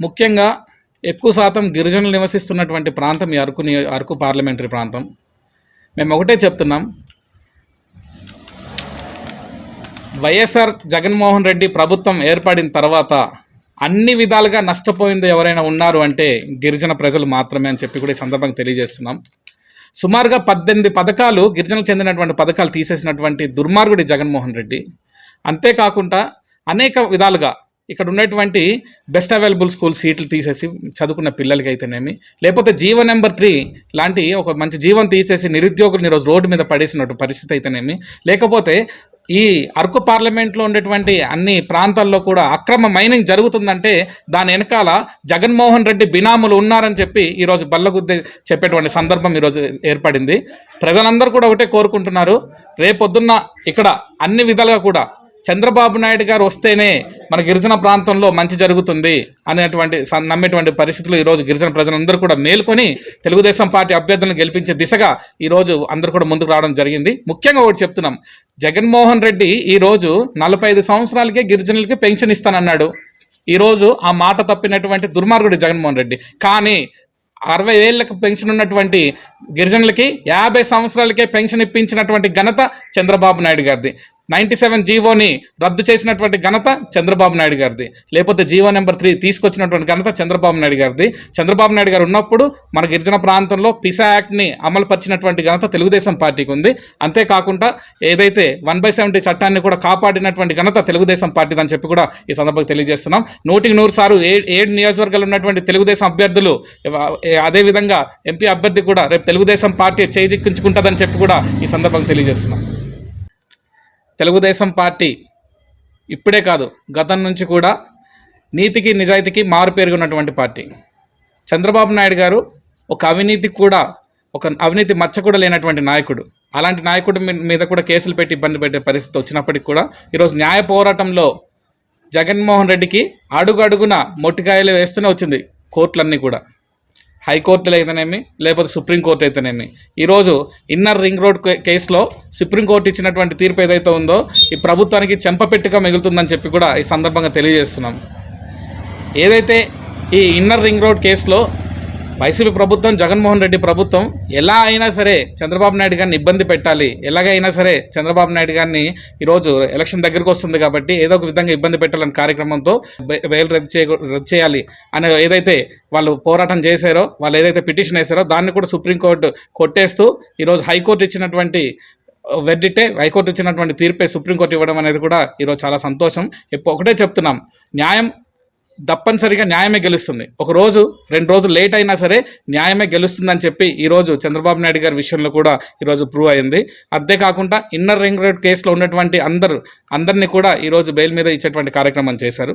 ముఖ్యంగా ఎక్కువ శాతం గిరిజనులు నివసిస్తున్నటువంటి ప్రాంతం ఈ అరకు అరకు పార్లమెంటరీ ప్రాంతం. మేము ఒకటే చెప్తున్నాం. వైఎస్ఆర్ జగన్మోహన్ రెడ్డి ప్రభుత్వం ఏర్పడిన తర్వాత అన్ని విధాలుగా నష్టపోయింది ఎవరైనా ఉన్నారు అంటే గిరిజన ప్రజలు మాత్రమే అని చెప్పి కూడా ఈ సందర్భంగా తెలియజేస్తున్నాం. సుమారుగా పద్దెనిమిది పథకాలు గిరిజనకు చెందినటువంటి పథకాలు తీసేసినటువంటి దుర్మార్గుడి జగన్మోహన్ రెడ్డి. అంతేకాకుండా అనేక విధాలుగా ఇక్కడ ఉన్నటువంటి బెస్ట్ అవైలబుల్ స్కూల్ సీట్లు తీసేసి చదువుకున్న పిల్లలకి అయితేనేమి లేకపోతే జీవో నెంబర్ త్రీ లాంటి ఒక మంచి జీవం తీసేసి నిరుద్యోగులు ఈరోజు రోడ్డు మీద పడేసినట్టు పరిస్థితి అయితేనేమి. లేకపోతే ఈ అరకు పార్లమెంట్లో ఉండేటువంటి అన్ని ప్రాంతాల్లో కూడా అక్రమ మైనింగ్ జరుగుతుందంటే దాని వెనకాల జగన్మోహన్ రెడ్డి బినాములు ఉన్నారని చెప్పి ఈరోజు బల్లగుద్ది చెప్పేటువంటి సందర్భం ఈరోజు ఏర్పడింది. ప్రజలందరూ కూడా ఒకటే కోరుకుంటున్నారు. రేపొద్దున్న ఇక్కడ అన్ని విధాలుగా కూడా చంద్రబాబు నాయుడు గారు వస్తేనే మన గిరిజన ప్రాంతంలో మంచి జరుగుతుంది అనేటువంటి నమ్మేటువంటి పరిస్థితులు ఈరోజు గిరిజన ప్రజలందరూ కూడా మేల్కొని తెలుగుదేశం పార్టీ అభ్యర్థులను గెలిపించే దిశగా ఈరోజు అందరూ కూడా ముందుకు రావడం జరిగింది. ముఖ్యంగా ఒకటి చెప్తున్నాం. జగన్మోహన్ రెడ్డి ఈరోజు నలభై ఐదు సంవత్సరాలకే గిరిజనులకి పెన్షన్ ఇస్తానన్నాడు. ఈరోజు ఆ మాట తప్పినటువంటి దుర్మార్గుడు జగన్మోహన్ రెడ్డి. కానీ అరవై ఏళ్ళకు పెన్షన్ ఉన్నటువంటి గిరిజనులకి యాభై సంవత్సరాలకే పెన్షన్ ఇప్పించినటువంటి ఘనత చంద్రబాబు నాయుడు గారిది. నైంటీ సెవెన్ జీవోని రద్దు చేసినటువంటి ఘనత చంద్రబాబు నాయుడు గారిది. లేకపోతే జీవో నెంబర్ త్రీ తీసుకొచ్చినటువంటి ఘనత చంద్రబాబు నాయుడు గారిది. చంద్రబాబు నాయుడు గారు ఉన్నప్పుడు మన గిరిజన ప్రాంతంలో పిసా యాక్ట్ని అమలుపరిచినటువంటి ఘనత తెలుగుదేశం పార్టీకి ఉంది. అంతేకాకుండా ఏదైతే వన్ బై సెవెంటీ చట్టాన్ని కూడా కాపాడినటువంటి ఘనత తెలుగుదేశం పార్టీది అని చెప్పి కూడా ఈ సందర్భంగా తెలియజేస్తున్నాం. నూటికి నూరు సార్లు ఏ ఏడు నియోజకవర్గాలు ఉన్నటువంటి తెలుగుదేశం అభ్యర్థులు అదేవిధంగా ఎంపీ అభ్యర్థి కూడా రేపు తెలుగుదేశం పార్టీ చేజిక్కించుకుంటుందని చెప్పి కూడా ఈ సందర్భంగా తెలియజేస్తున్నాం. తెలుగుదేశం పార్టీ ఇప్పుడే కాదు గతం నుంచి కూడా నీతికి నిజాయితీకి మారు పెరుగున్నటువంటి పార్టీ. చంద్రబాబు నాయుడు గారు ఒక అవినీతి కూడా ఒక అవినీతి మచ్చ కూడా లేనటువంటి నాయకుడు. అలాంటి నాయకుడి మీ- మీద కూడా కేసులు పెట్టి ఇబ్బంది పెట్టే పరిస్థితి వచ్చినప్పటికీ కూడా ఈరోజు న్యాయ పోరాటంలో జగన్మోహన్ రెడ్డికి అడుగు అడుగున మొట్టికాయలు వేస్తూనే వచ్చింది కోర్టులన్నీ కూడా. హైకోర్టులు అయితేనేమి లేకపోతే సుప్రీంకోర్టు అయితేనేమి. ఈరోజు ఇన్నర్ రింగ్ రోడ్ కేసులో సుప్రీంకోర్టు ఇచ్చినటువంటి తీర్పు ఏదైతే ఉందో ఈ ప్రభుత్వానికి చెంపపెట్టుగా మిగులుతుందని చెప్పి కూడా ఈ సందర్భంగా తెలియజేస్తున్నాం. ఏదైతే ఈ ఇన్నర్ రింగ్ రోడ్ కేసులో వైసీపీ ప్రభుత్వం జగన్మోహన్ రెడ్డి ప్రభుత్వం ఎలా అయినా సరే చంద్రబాబు నాయుడు గారిని ఇబ్బంది పెట్టాలి. ఎలాగైనా సరే చంద్రబాబు నాయుడు గారిని ఈరోజు ఎలక్షన్ దగ్గరకు వస్తుంది కాబట్టి ఏదో ఒక విధంగా ఇబ్బంది పెట్టాలని కార్యక్రమంతో బె- బెయిల్ రద్దు చేయ రద్దు చేయాలి అనే ఏదైతే వాళ్ళు పోరాటం చేశారో వాళ్ళు ఏదైతే పిటిషన్ వేశారో దాన్ని కూడా సుప్రీంకోర్టు కొట్టేస్తూ ఈరోజు హైకోర్టు ఇచ్చినటువంటి వెర్డిటే హైకోర్టు ఇచ్చినటువంటి తీర్పే సుప్రీంకోర్టు ఇవ్వడం అనేది కూడా ఈరోజు చాలా సంతోషం. ఒకటే చెప్తున్నాం. న్యాయం తప్పనిసరిగా న్యాయమే గెలుస్తుంది. ఒక రోజు రెండు రోజులు లేట్ అయినా సరే న్యాయమే గెలుస్తుందని చెప్పి ఈరోజు చంద్రబాబు నాయుడు గారి విషయంలో కూడా ఈరోజు ప్రూవ్ అయింది. అంతేకాకుండా ఇన్నర్ రింగ్ రోడ్ కేసులో ఉన్నటువంటి అందరు అందరినీ కూడా ఈరోజు బెయిల్ మీద ఇచ్చేటువంటి కార్యక్రమం చేశారు.